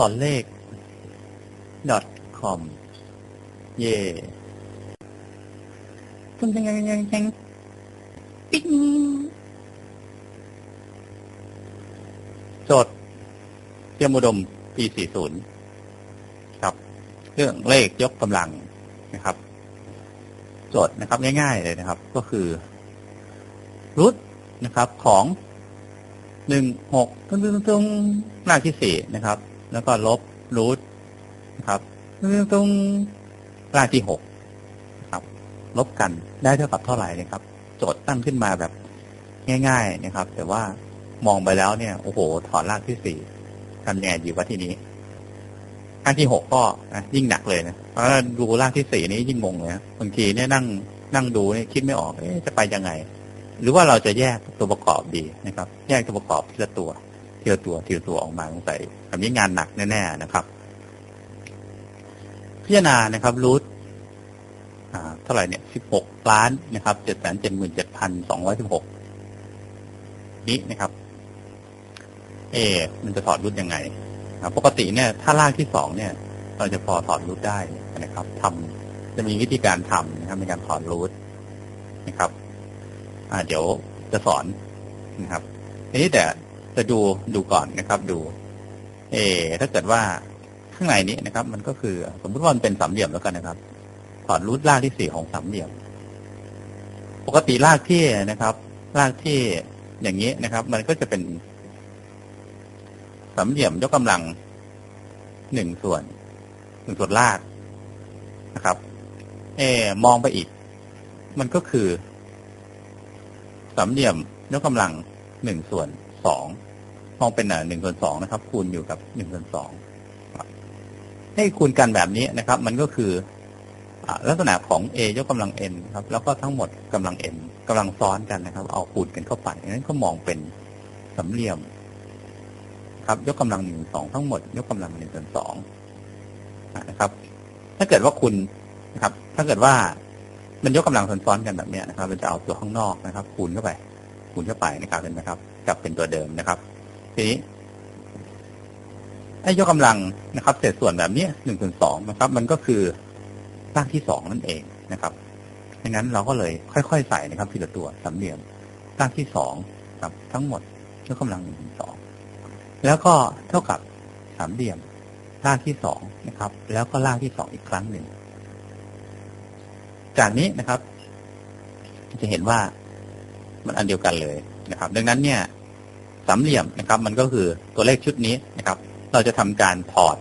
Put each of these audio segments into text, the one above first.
สอนเลข .com เย่ตึ้งตึ้งตึ้งตึ้งตึ้งปิ๊งโจทย์เตรียมอุดมปี 40 ครับ เรื่องเลขยกกำลังนะครับโจทย์นะครับ ง่าย ๆ เลยนะครับ ก็คือรูทนะครับของหนึ่งหกตึ้งตึ้งตึ้งหน้าที่สี่นะครับ แล้วก็ลบรูทนะครับตึ้งตึ้งตรงหน้าที่หกครับ ลบกันได้เท่ากับเท่าไหร่นะครับ โจทย์ตั้งขึ้นมาแบบง่าย ๆนะครับ แต่ว่ามองไปแล้วเนี่ยโอ้โห ถอนรากที่สี่ทำยังไงดีวะที่นี้รากที่หกก็นะยิ่งหนักเลยนะเพราะว่าดูรากที่สี่นี้ยิ่งงงเลยนะบางทีเนี่ยนั่งนั่งดูเนี่ยคิดไม่ออกจะไปยังไง หรือว่าเราจะแยกตัวประกอบดีนะครับ แยกตัวประกอบทีละตัว เทีละตัวเทีละตัวออกมาสงสัยแบบนี้งานหนักแน่ ๆ นะครับ พิจารณานะครับรูทอ่าเท่าไหร่เนี่ยสิบหกล้านนะครับเจ็ดแสนเจ็ดหมื่นเจ็ดพันสองร้อยสิบหกนี้นะครับ เอ มันจะถอดรูทยังไงปกติเนี่ยถ้าลากที่สองเนี่ย เราจะพอถอดรูทได้นะครับทำจะมีวิธีการทำนะครับในการถอดรูทนะครับ อ่า เดี๋ยวจะสอนนะครับทีนี้แต่ จะดูดูก่อนนะครับดู เอ ถ้าเกิดว่าข้างในนี้นะครับ มันก็คือ สมมติว่ามันเป็นสามเหลี่ยมแล้วกันนะครับ ถอดรูทรากที่สี่ของสามเหลี่ยม ปกติรากที่นะครับ รากที่อย่างนี้นะครับ มันก็จะเป็นสามเหลี่ยมยกกำลังหนึ่งส่วนหนึ่งส่วนรากนะครับ เอ มองไปอีก มันก็คือสามเหลี่ยมยกกำลังหนึ่งส่วนสอง มองเป็นหนึ่งส่วนสองนะครับ คูณอยู่กับหนึ่งส่วนสองให้คูณกันแบบนี้นะครับ มันก็คืออลักษณะของ a ยกกำลัง n ครับ แล้วก็ทั้งหมดกำลัง n กำลังซ้อนกันนะครับ เอาคูณกันเข้าไปนั้นก็มองเป็นสามเหลี่ยม ครับ ยกกำลังหนึ่งสองทั้งหมด ยกกำลังหนึ่งส่วนสองนะครับ ถ้าเกิดว่าคุณนะครับ ถ้าเกิดว่ามันยกกำลังซ้อนๆกันแบบนี้นะครับมันจะเอาตัวข้างนอกนะครับ คูณเข้าไป คูณเข้าไปนะครับเห็นไหมครับกลับเป็นตัวเดิมนะครับ ทีนี้ไอ้ยกกำลังนะครับ เศษส่วนแบบนี้หนึ่งส่วนสองนะครับ มันก็คือรากที่สองนั่นเองนะครับดังนั้นเราก็เลยค่อยๆใส่นะครับทีละตัวสามเหลี่ยมรากที่สองครับ ทั้งหมดยกกำลังหนึ่งส่วนสองแล้วก็เท่ากับสามเหลี่ยมรากที่สองนะครับ แล้วก็รากที่สองอีกครั้งหนึ่งจากนี้นะครับ จะเห็นว่ามันอันเดียวกันเลยนะครับ ดังนั้นเนี่ย สามเหลี่ยมนะครับ มันก็คือตัวเลขชุดนี้นะครับ เราจะทำการถอด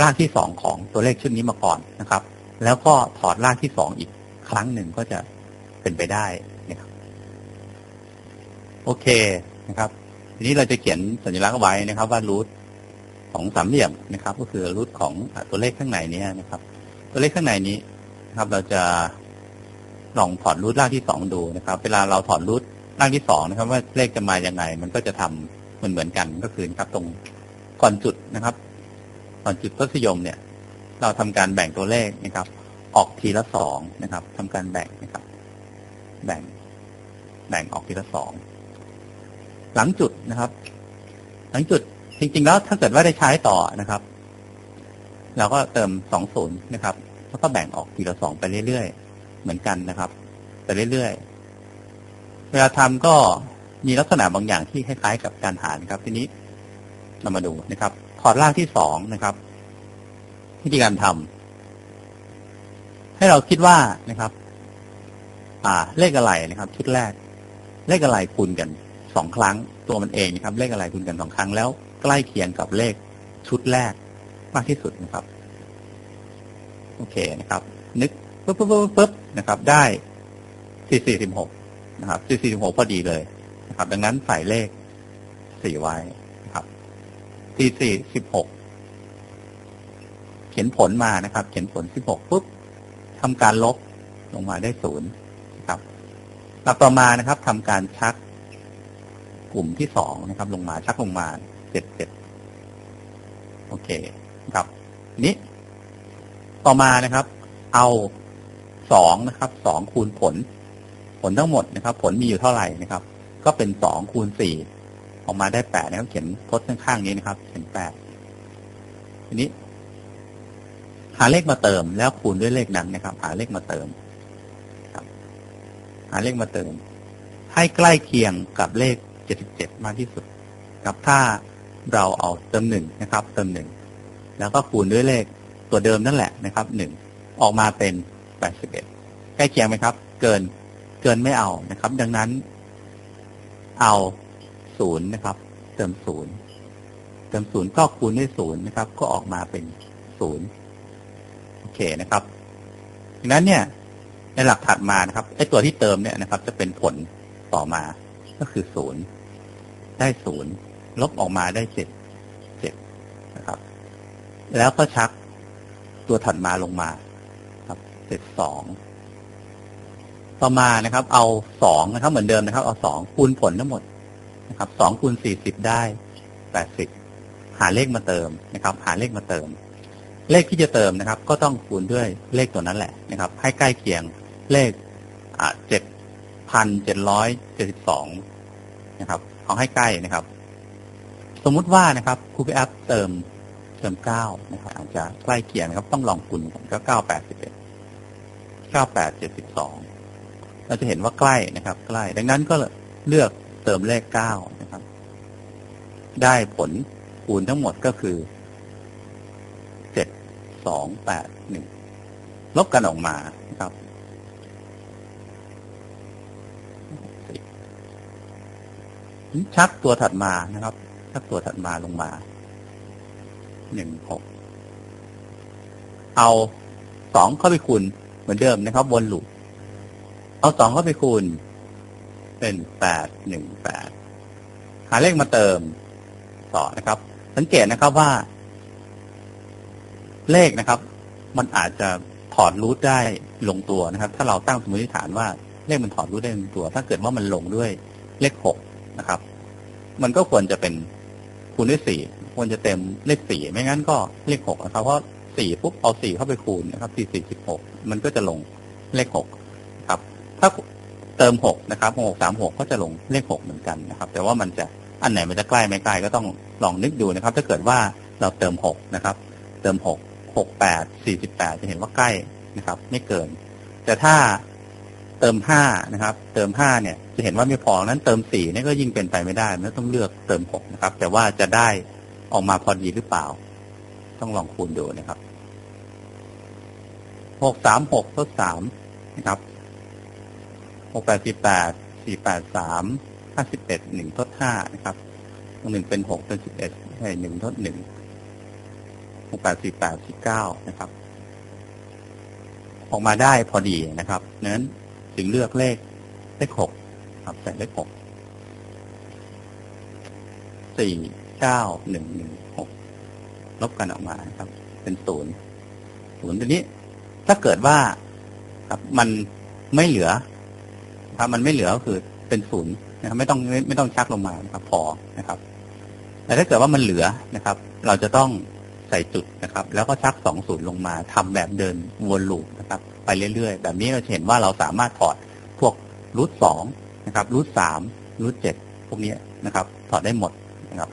รากที่สองของตัวเลขชุดนี้มาก่อนนะครับ แล้วก็ถอดรากที่สองอีกครั้งหนึ่งก็จะเป็นไปได้นะครับ โอเคนะครับ ทีนี้เราจะเขียนสัญลักษณ์ไว้นะครับ ว่ารูทของสามเหลี่ยมนะครับ ก็คือรูทของตัวเลขข้างในนี้นะครับ ตัวเลขข้างในนี้นะครับ เราจะลองถอดรูทรากที่สองดูนะครับ เวลาเราถอดรูท รากที่สองนะครับ ว่าเลขจะมาอยังไง มันก็จะทำเหมือนเหมือนกันก็คือนะครับ ตรงก่อนจุดนะครับ ก่อนจุดทศนิยมเนี่ย เราทำการแบ่งตัวเลขนะครับ ออกทีละสองนะครับทำการแบ่งนะครับ แบ่ง แบ่งออกทีละสองหลังจุดนะครับ หลังจุดจริง ๆ แล้วถ้าเกิดว่าได้ใช้ต่อนะครับเราก็เติมสองศูนย์นะครับ แล้วก็แบ่งออกทีละสองไปเรื่อยๆ เหมือนกันนะครับ ไปเรื่อยๆ เวลาทำก็มีลักษณะบางอย่างที่คล้ายๆกับการหารครับ ทีนี้เรามาดูนะครับถอดรากที่สองนะครับวิธีการทำให้เราคิดว่านะครับ อ่า เลขอะไรนะครับ ชุดแรก เลขอะไรคูณกันสองครั้ง ตัวมันเองนะครับ เลขอะไรคูณกันสองครั้งแล้วใกล้เคียงกับเลขชุดแรกมากที่สุดนะครับ โอเคนะครับ นึกปุ๊บปุ๊บปุ๊บปุ๊บนะครับ ได้สี่สี่สิบหก นะครับสี่สี่สิบหกพอดีเลยนะครับ ดังนั้นใส่เลขสี่ไว้นะครับตีสิบหกเขียนผลมานะครับ เขียนผลสิบหกปุ๊บทำการลบลงมาได้ศูนย์นะครับหลักต่อมานะครับทำการชักกลุ่มที่สองนะครับ ลงมาชักลงมาเจ็ดเจ็ดโอเคครับ นี้ต่อมานะครับ เอาสองนะครับสองคูณผล ผลทั้งหมดนะครับ ผลมีอยู่เท่าไหร่นะครับ ก็เป็นสองคูณสี่ออกมาได้แปดนะครับเขียนพจน์ข้างๆนี้นะครับ เขียนแปดทีนี้ หาเลขมาเติม แล้วคูณด้วยเลขนั้นนะครับ หาเลขมาเติมครับ หาเลขมาเติม ให้ใกล้เคียงกับเลข77มากที่สุด ครับ ถ้าเราเอาเติมหนึ่งนะครับ เติมหนึ่งแล้วก็คูณด้วยเลขตัวเดิมนั่นแหละนะครับหนึ่งออกมาเป็น81ใกล้เคียงไหมครับ เกิน เกินไม่เอานะครับ ดังนั้น เอาศูนย์นะครับ เติมศูนย์เติมศูนย์ก็คูณด้วยศูนย์นะครับ ก็ออกมาเป็นศูนย์โอเคนะครับดังนั้นเนี่ย ในหลักถัดมานะครับไอ้ตัวที่เติมเนี่ยนะครับ จะเป็นผลต่อมาก็คือศูนย์ได้ศูนย์ลบออกมาได้เจ็ดเจ็ดนะครับ แล้วก็ชักตัวถัดมาลงมา ครับเจ็ดสอง ต่อมานะครับ เอาสองนะครับ เหมือนเดิมนะครับ เอาสองคูณผลทั้งหมดนะครับสองคูณสี่สิบได้แปดสิบหาเลขมาเติมนะครับ หาเลขมาเติม เลขที่จะเติมนะครับ ก็ต้องคูณด้วยเลขตัวนั้นแหละนะครับ ให้ใกล้เคียงเลขอ่าเจ็ดพันเจ็ดร้อยเจ็ดสิบสองนะครับเอาให้ใกล้นะครับ สมมุติว่านะครับครูพีแอปเติมเติมเก้านะครับ อาจจะใกล้เคียงนะครับ ต้องลองคูณกันก็เก้าแปดสิบเอ็ดเก้าแปดเจ็ดสิบสอง เราจะเห็นว่าใกล้นะครับ ใกล้ ดังนั้นก็เลือกเติมเลขเก้านะครับ ได้ผลคูณทั้งหมดก็คือเจ็ดสองแปดหนึ่งลบกันออกมานะครับชักตัวถัดมานะครับ ชักตัวถัดมาลงมาหนึ่งหกเอาสองเข้าไปคูณเหมือนเดิมนะครับ วนลูป เอาสองเข้าไปคูณ เป็นแปดหนึ่งแปดหาเลขมาเติมต่อนะครับ สังเกตนะครับว่า เลขนะครับ มันอาจจะถอดรูทได้ลงตัวนะครับ ถ้าเราตั้งสมมติฐานว่าเลขมันถอดรูทได้ลงตัว ถ้าเกิดว่ามันลงด้วยเลขหกนะครับ มันก็ควรจะเป็นคูณด้วยสี่ควรจะเต็มเลขสี่ไม่งั้นก็เลขหกนะครับเพราะสี่ปุ๊บเอาสี่เข้าไปคูณนะครับสี่สี่สิบหกมันก็จะลงเลขหก ถ้าเติมหกนะครับหกสามหกก็จะลงเลขหกเหมือนกันนะครับ แต่ว่ามันจะอันไหนมันจะใกล้ไม่ใกล้ก็ต้องลองนึกดูนะครับ ถ้าเกิดว่าเราเติมหกนะครับ เติมหกหกแปดสี่สิบแปดจะเห็นว่าใกล้นะครับ ไม่เกิน แต่ถ้าเติมห้านะครับ เติมห้าเนี่ยจะเห็นว่าไม่พอนั้นเติมสี่นี่ก็ยิ่งเป็นไปไม่ได้มันต้องเลือกเติมหกนะครับ แต่ว่าจะได้ออกมาพอดีหรือเปล่า ต้องลองคูณดูนะครับหกสามหกทดสามนะครับ หกแปดสี่แปดสี่แปดสามห้าสิบเอ็ดหนึ่งทดห้านะครับหนึ่งเป็นหกเป็นสิบเอ็ดให้หนึ่งทดหนึ่งหกแปดสี่แปดสี่เก้านะครับ ออกมาได้พอดีนะครับนั้นจึงเลือกเลขเลขหกครับใส่เลขหกสี่เก้าหนึ่งหนึ่งหกลบกันออกมาครับ เป็นศูนย์ศูนย์ตัวนี้ ถ้าเกิดว่าครับมันไม่เหลือ ครับมันไม่เหลือก็คือเป็นศูนย์นะครับไม่ต้องไม่ไม่ต้องชักลงมานะครับพอนะครับ แต่ถ้าเกิดว่ามันเหลือนะครับ เราจะต้องใส่จุดนะครับ แล้วก็ชักสองศูนย์ลงมาทำแบบเดินวนลูปนะครับ ไปเรื่อยๆ แบบนี้เราเห็นว่าเราสามารถถอดพวกรูทสองนะครับรูทสามรูทเจ็ดพวกนี้นะครับ ถอดได้หมดนะครับ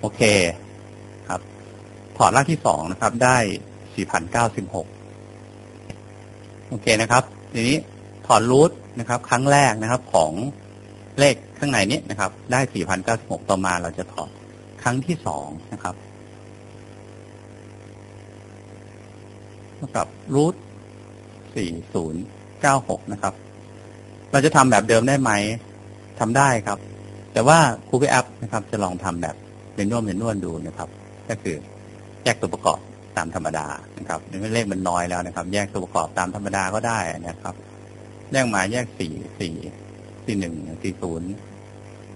โอเคครับ ถอดรากที่สองนะครับ ได้สี่พันเก้าสิบหกโอเคนะครับ ทีนี้ถอดรูท นะครับ ครั้งแรกนะครับของเลขข้างในนี้นะครับ ได้สี่พันเก้าสิบหกต่อมาเราจะถอดครั้งที่สองนะครับเท่ากับรูทสี่ศูนย์เก้าหกนะครับ เราจะทำแบบเดิมได้ไหมทำได้ครับ แต่ว่าครูพีแอปนะครับ จะลองทำแบบเรียนนวมเรียนนวลดูนะครับ ก็คือแยกตัวประกอบตามธรรมดานะครับเนื่องเลขมันน้อยแล้วนะครับ แยกตัวประกอบตามธรรมดาก็ได้นะครับ แยกมาแยกสี่สี่สี่หนึ่งสี่ศูนย์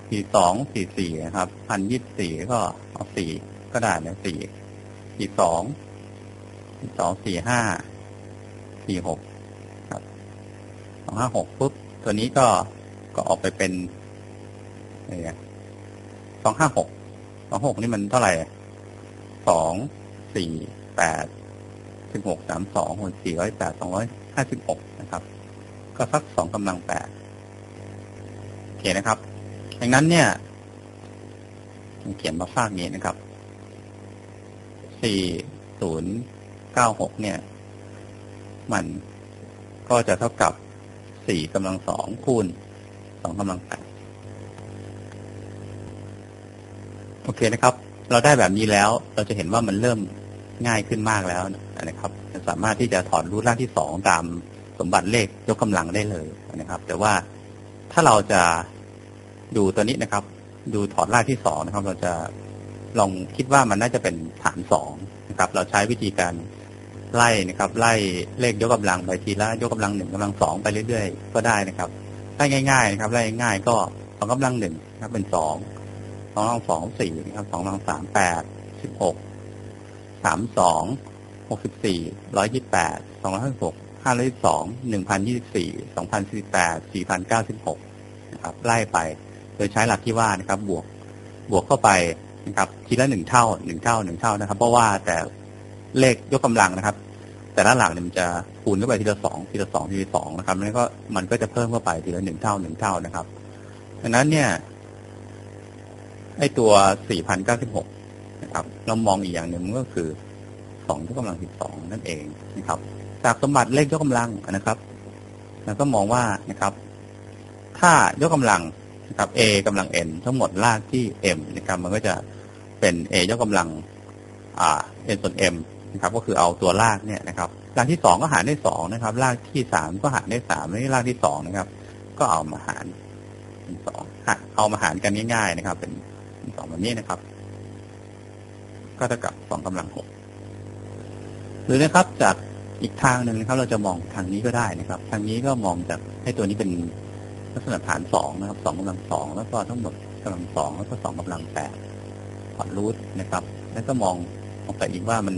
สี่สองสี่สี่นะครับพันยี่สิบสี่ก็เอาสี่ก็ได้นะสี่สี่สองสี่สองสี่ห้าสี่หกครับสองห้าหกปุ๊บตัวนี้ก็ก็ออกไปเป็นอะไรเงี้ยสองห้าหกสองหกนี่มันเท่าไหร่สองสี่แปดสิบหกสามสองหกสี่ร้อยแปดสองร้อยห้าสิบหกนะครับ ก็สักสองกำลังแปดโอเคนะครับดังนั้นเนี่ยเขียนมาฝากนี้นะครับสี่ศูนย์เก้าหกเนี่ย มันก็จะเท่ากับสี่กำลังสองคูณสองกำลังแปดโอเคนะครับ เราได้แบบนี้แล้วเราจะเห็นว่ามันเริ่มง่ายขึ้นมากแล้วนะครับ สามารถที่จะถอดรูทร่างที่สองตาม สมบัติเลขยกกำลังได้เลยนะครับ แต่ว่าถ้าเราจะดูตัวนี้นะครับ ดูถอดรากที่สองนะครับ เราจะลองคิดว่ามันน่าจะเป็นฐานสองนะครับ เราใช้วิธีการไล่นะครับ ไล่เลขยกกำลังไปทีละยกกำลังหนึ่งกำลังสองไปเรื่อยๆ ก็ได้นะครับไล่ง่ายๆนะครับไล่ง่ายๆก็สองกำลังหนึ่งนะครับ เป็นสองสองกำลังสองสี่นะครับสองกำลังสามแปดสิบหกสามสองหกสิบสี่ร้อยยี่แปดสองร้อยห้าสิบหก ห้าร้อยสองหนึ่งพันยี่สิบสี่สองพันสี่แปดสี่พันเก้าสิบหกนะครับไล่ไปโดยใช้หลักที่ว่านะครับ บวกบวกเข้าไปนะครับ ทีละหนึ่งเท่าหนึ่งเท่าหนึ่งเท่านะครับ เพราะว่าแต่เลขยกกำลังนะครับ แต่ละหลักเนี่ยมันจะคูณเข้าไปทีละสองทีละสองทีละสองนะครับแล้วก็มันก็จะเพิ่มเข้าไปทีละหนึ่งเท่าหนึ่งเท่านะครับดังนั้นเนี่ยไอตัวสี่พันเก้าสิบหกนะครับ เรามองอีกอย่างหนึ่งก็คือสองยกกำลังสิบสองนั่นเองนะครับ จากสมบัติเลขยกกำลังนะครับแล้วก็มองว่านะครับ ถ้ายกกำลังนะครับ a กำลัง n ทั้งหมดลากที่ m นะครับ มันก็จะเป็น a ยกกำลังอ่า n ส่วน m นะครับ ก็คือเอาตัวลากเนี่ยนะครับลากที่สองก็หารได้สองนะครับลากที่สามก็หารได้สามแล้วนี่ลากที่สองนะครับ ก็เอามาหารเป็นสองเอามาหารกันง่ายๆนะครับ เป็นสองแบบนี้นะครับ ก็เท่ากับสองกำลังหกหรือนะครับจาก อีกทางหนึ่งนะครับ เราจะมองทางนี้ก็ได้นะครับ ทางนี้ก็มองจากให้ตัวนี้เป็นลักษณะฐานสองนะครับสองกำลังสองแล้วก็ทั้งหมดกำลังสองแล้วก็สองกำลังแปดพอดรูทนะครับ แล้วก็มองออกไปอีกว่ามัน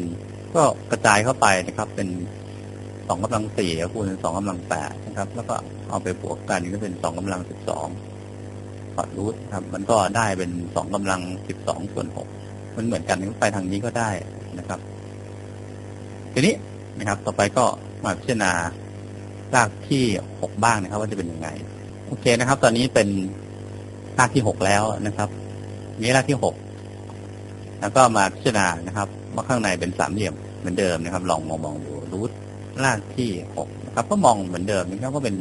ก็กระจายเข้าไปนะครับ เป็นสองกำลังสี่คูณสองกำลังแปดนะครับ แล้วก็เอาไปบวกกันก็เป็นสองกำลังสิบสองพอดรูทครับ มันก็ได้เป็นสองกำลังสิบสองส่วนหกมันเหมือนกันไปทางนี้ก็ได้นะครับ ทีนี้ นะครับ ต่อไปก็มาพิจารณารากที่หกบ้างนะครับ ว่าจะเป็นยังไง โอเคนะครับ ตอนนี้เป็นรากที่หกแล้วนะครับนี่รากที่หกแล้วก็มาพิจารณานะครับว่าข้างในเป็นสามเหลี่ยมเหมือนเดิมนะครับ ลองมองมองดูรูทรากที่หกนะครับ ก็มองเหมือนเดิมนะครับก็เป็น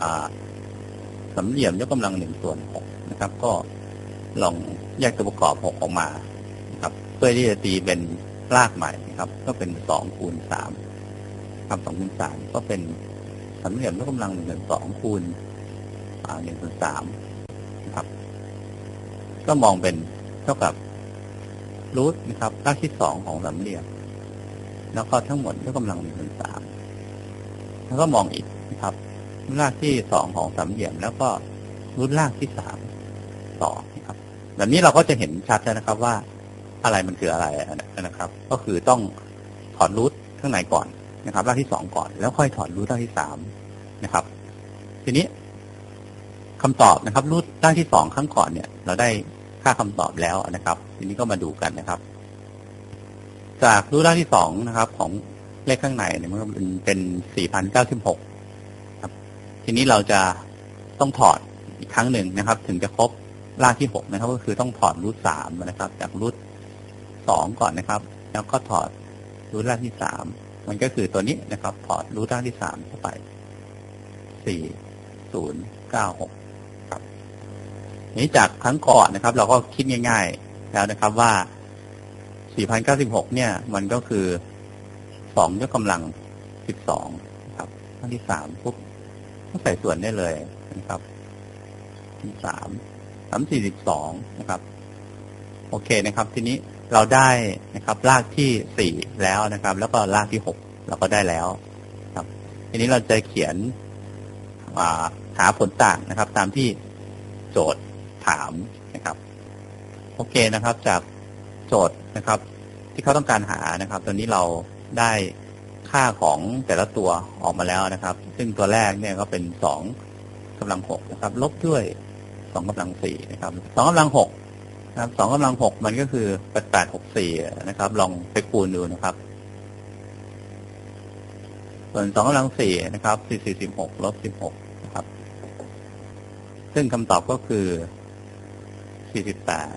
อ่าสามเหลี่ยมยกกำลังหนึ่งส่วนหกนะครับ ก็ลองแยกตัวประกอบหกออกมา ครับ เพื่อที่จะตีเป็น รากใหม่นะครับ ก็เป็นสองคูณสามครับสองคูณสามก็เป็นสามเหลี่ยมยกกำลังหนึ่งส่วนสองคูณหนึ่งส่วนสามนะครับ ก็มองเป็นเท่ากับรูทนะครับรากที่สองของสามเหลี่ยม แล้วก็ทั้งหมดยกกำลังหนึ่งส่วนสามแล้วก็มองอีกนะครับรากที่สองของสามเหลี่ยม แล้วก็รูทรากที่สามต่อนะครับแบบนี้เราก็จะเห็นชัดแล้วนะครับว่า อะไรมันคืออะไรนะครับ ก็คือต้องถอดรูทข้างในก่อนนะครับรากที่สองก่อนแล้วค่อยถอดรูทรากที่สามนะครับ ทีนี้คำตอบนะครับ รูทรากที่สองครั้งก่อนเนี่ย เราได้ค่าคำตอบแล้วนะครับ ทีนี้ก็มาดูกันนะครับ จากรูทรากที่สองนะครับ ของเลขข้างในเนี่ยมันเป็นเป็นสี่พันเก้าสิบหกครับ ทีนี้เราจะต้องถอดอีกครั้งหนึ่งนะครับ ถึงจะครบรากที่หกนะครับ ก็คือต้องถอดรูทสามนะครับ จากรูท สองก่อนนะครับ แล้วก็ถอดรูทรากที่สามมันก็คือตัวนี้นะครับ ถอดรูทรากที่สามเข้าไปสี่ศูนย์เก้าหกครับนี้จากครั้งก่อนนะครับ เราก็คิดง่าย ๆ แล้วนะครับว่าสี่พันเก้าสิบหกเนี่ย มันก็คือสองยกกำลังสิบสองครับครั้งที่สามปุ๊บก็ใส่ส่วนได้เลยนะครับที่สามสามสี่สิบสองนะครับ โอเคนะครับ ทีนี้ เราได้นะครับรากที่สี่แล้วนะครับ แล้วก็รากที่หกเราก็ได้แล้วครับ ทีนี้เราจะเขียนหาผลต่างนะครับ ตามที่โจทย์ถามนะครับ โอเคนะครับ จากโจทย์นะครับ ที่เขาต้องการหานะครับ ตอนนี้เราได้ค่าของแต่ละตัวออกมาแล้วนะครับ ซึ่งตัวแรกเนี่ยก็เป็นสองกำลังหกนะครับ ลบด้วยสองกำลังสี่นะครับสองกำลังหก นะครับสองกำลังหกมันก็คือแปดแปดหกสี่นะครับ ลองไปคูณดูนะครับ ส่วนสองกำลังสี่นะครับสี่สี่สิบหกลบสิบหกนะครับ ซึ่งคำตอบก็คือสี่สิบแปด